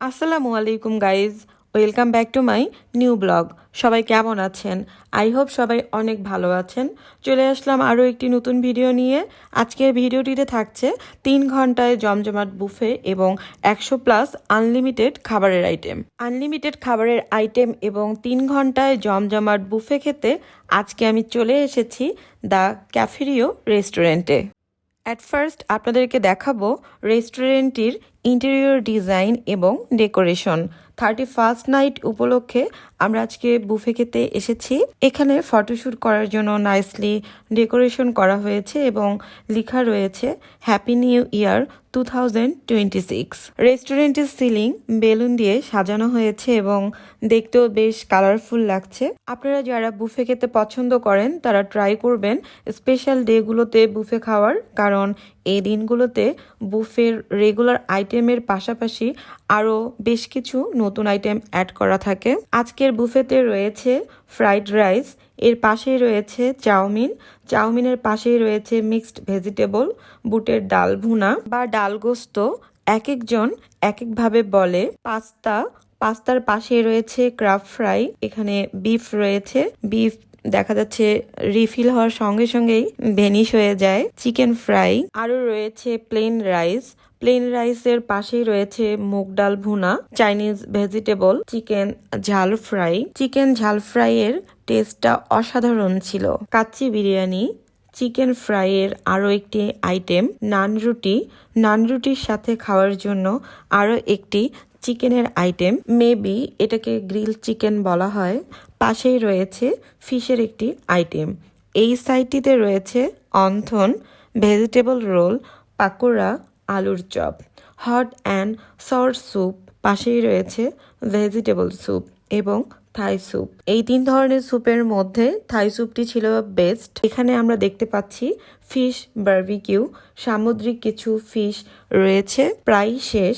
আসসালামু আলাইকুম guys welcome back to my new blog সবাই কেমন আছেন? আই হোপ সবাই অনেক ভালো আছেন। চলে আসলাম আরও একটি নতুন ভিডিও নিয়ে। আজকের ভিডিওটিতে থাকছে তিন ঘন্টায় জমজমাট বুফে এবং একশো প্লাস আনলিমিটেড খাবারের আইটেম আনলিমিটেড খাবারের আইটেম এবং তিন ঘন্টায় জমজমাট বুফে খেতে আজকে আমি চলে এসেছি দ্য ক্যাফেরিও রেস্টুরেন্টে। অ্যাট ফার্স্ট আপনাদেরকে দেখাবো রেস্টুরেন্টটির ইন্টেরিয়র ডিজাইন এবং ডেকোরেশন। থার্টি ফার্স্ট নাইট উপলক্ষে আমরা আজকে বুফে খেতে এসেছি। এখানে ফটোশ্যুট করার জন্য নাইসলি ডেকোরেশন করা হয়েছে এবং লেখা রয়েছে happy new year two thousand twenty six রেস্টুরেন্টের সিলিং, বেলুন দিয়ে সাজানো হয়েছে এবং দেখতেও বেশ কালারফুল লাগছে। আপনারা যারা বুফে খেতে পছন্দ করেন, তারা ট্রাই করবেন স্পেশাল ডেগুলোতে বুফে খাওয়ার, কারণ এই দিনগুলোতে বুফের রেগুলার আইটেমের পাশাপাশি আরও বেশ কিছু নতুন আইটেম অ্যাড করা থাকে। আজকের বুফেতে রয়েছে ফ্রাইড রাইস এর পাশেই রয়েছে চাউমিন। চাউমিনের পাশেই রয়েছে মিক্সড ভেজিটেবল বুটের ডাল ভুনা বা ডাল গোস্ত। এক একজন এক একভাবে বলে পাস্তা। পাস্তার পাশে রয়েছে ক্রাফ ফ্রাই এখানে বিফ রয়েছে। বিফ দেখা যাচ্ছে রিফিল হওয়ার সঙ্গে সঙ্গেই ভেনিশ হয়ে যায় চিকেন ফ্রাই। আরও রয়েছে প্লেন রাইস প্লেন রাইসের পাশেই রয়েছে মুগ ডাল ভুনা চাইনিজ ভেজিটেবল চিকেন ঝাল ফ্রাই চিকেন ঝাল ফ্রাই এর টেস্টটা অসাধারণ ছিল। কাচ্চি বিরিয়ানি চিকেন ফ্রাইয়ের আরও একটি আইটেম নান রুটি। নান রুটির সাথে খাওয়ার জন্য আরও একটি চিকেনের আইটেম, মেবি এটাকে গ্রিল চিকেন বলা হয়, পাশেই রয়েছে ফিশের একটি আইটেম। এই সাইডটিতে রয়েছে অন্থন, ভেজিটেবল রোল, পাকোড়া, আলুর chop, hot and sour soup, পাশেই রয়েছে ভেজিটেবল স্যুপ এবং থাই স্যুপ। এই তিন ধরনের স্যুপের মধ্যে থাই স্যুপটি ছিল বেস্ট। এখানে আমরা দেখতে পাচ্ছি ফিশ বার্বিকিউ, সামুদ্রিক কিছু ফিশ রয়েছে, প্রায় শেষ।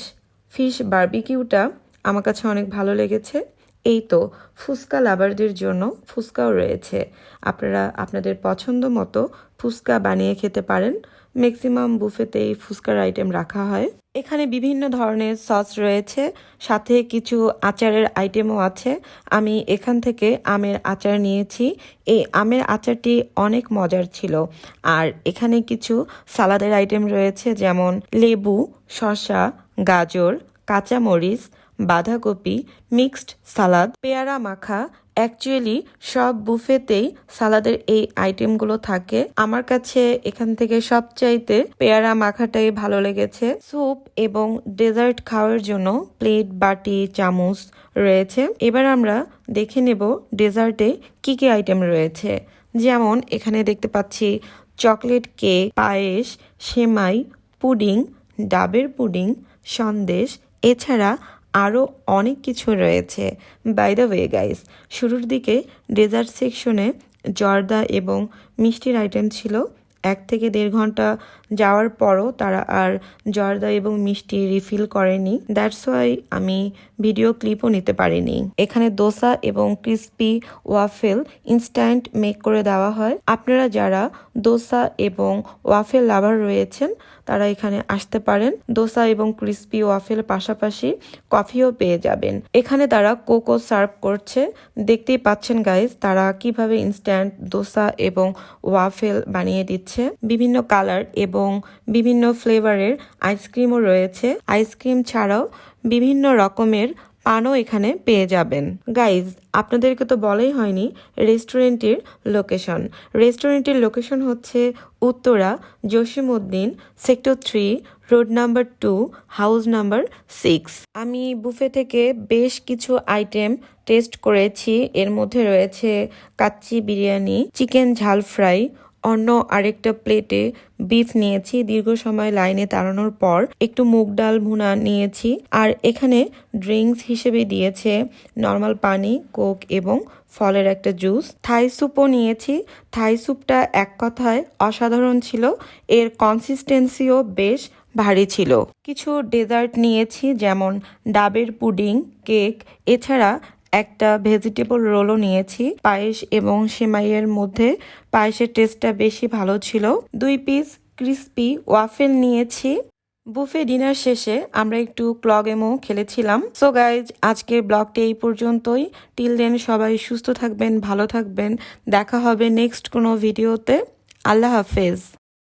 ফিশ বার্বিকিউটা আমার কাছে অনেক ভালো লেগেছে। এই তো, ফুচকা লাভারদের জন্য ফুচকাও রয়েছে। আপনারা আপনাদের পছন্দ মতো ফুচকা বানিয়ে খেতে পারেন। ম্যাক্সিমাম বুফেতে এই ফুচকার আইটেম রাখা হয়। এখানে বিভিন্ন ধরনের সস রয়েছে, সাথে কিছু আচারের আইটেমও আছে। আমি এখান থেকে আমের আচার নিয়েছি। এই আমের আচারটি অনেক মজার ছিল। আর এখানে কিছু সালাদের আইটেম রয়েছে, যেমন লেবু, শসা গাজর, কাঁচামরিচ, বাঁধাকপি, মিক্সড সালাদ, পেয়ারা মাখা। অ্যাকচুয়ালি সব বুফেতেই সালাদের এই আইটেমগুলো থাকে। আমার কাছে এখান থেকে সবচাইতে পেয়ারা মাখাটাই ভালো লেগেছে। স্যুপ এবং ডেজার্ট খাওয়ার জন্য প্লেট, বাটি, চামচ রয়েছে। এবার আমরা দেখে নেব ডেজার্টে কি কি আইটেম রয়েছে। যেমন এখানে দেখতে পাচ্ছি চকলেট কেক, পায়েস, সেমাই, পুডিং, ডাবের পুডিং সন্দেশ, এছাড়া আরও অনেক কিছু রয়েছে। বাই দ্য ওয়ে গাইস শুরুর দিকে ডেজার্ট সেকশনে জর্দা এবং মিষ্টির আইটেম ছিল এক থেকে দেড় ঘণ্টা যাওয়ার পরও তারা আর জর্দা এবং মিষ্টি রিফিল করেনি। দ্যাটস ওয়াই আমি ভিডিও ক্লিপও নিতে পারিনি। এখানে দোসা এবং ক্রিস্পি ওয়াফেল ইনস্ট্যান্ট মেক করে দেওয়া হয়। আপনারা যারা দোসা এবং ওয়াফেল লাভার রয়েছেন, তারা এখানে আসতে পারেন। দোসা এবং ক্রিস্পি ওয়াফেল পাশাপাশি কফিও পেয়ে যাবেন। এখানে তারা কোকো সার্ভ করছে। দেখতেই পাচ্ছেন গাইজ তারা কীভাবে ইনস্ট্যান্ট দোসা এবং ওয়াফেল বানিয়ে দিচ্ছে। বিভিন্ন কালার এবং বিভিন্ন ফ্লেভারের আইসক্রিমও রয়েছে। আইসক্রিম ছাড়াও বিভিন্ন রকমের পানও এখানে পেয়ে যাবেন। গাইজ, আপনাদেরকে তো বলাই হয়নি রেস্টুরেন্টের লোকেশন। রেস্টুরেন্টের লোকেশন হচ্ছে Uttara Jasimuddin, sector three, road number two, house number six. আমি বুফে থেকে বেশ কিছু আইটেম টেস্ট করেছি। এর মধ্যে রয়েছে কাচ্চি বিরিয়ানি, চিকেন ঝাল ফ্রাই অন্য আরেকটা প্লেটে বিফ নিয়েছি। দীর্ঘ সময় লাইনে দাঁড়ানোর পর একটু মুগ ডাল ভুনা নিয়েছি আর এখানে ড্রিঙ্কস হিসেবে দিয়েছে নর্মাল পানি, কোক এবং ফলের একটা জুস। থাই স্যুপও নিয়েছি। থাই স্যুপটা এক কথায় অসাধারণ ছিল। এর কনসিস্টেন্সিও বেশ ভারী ছিল। কিছু ডেজার্ট নিয়েছি যেমন ডাবের পুডিং, কেক, এছাড়া একটা ভেজিটেবল রোলও নিয়েছি। পায়েস এবং সেমাইয়ের মধ্যে পায়েসের টেস্টটা বেশি ভালো ছিল। দুই পিস ক্রিস্পি ওয়াফেল নিয়েছি। বুফে ডিনার শেষে আমরা একটু ক্লগ এমও খেলেছিলাম। সো গাইজ আজকের ব্লগটি এই পর্যন্তই। টিল দেন সবাই সুস্থ থাকবেন, ভালো থাকবেন। দেখা হবে নেক্সট কোনো ভিডিওতে আল্লাহ হাফেজ।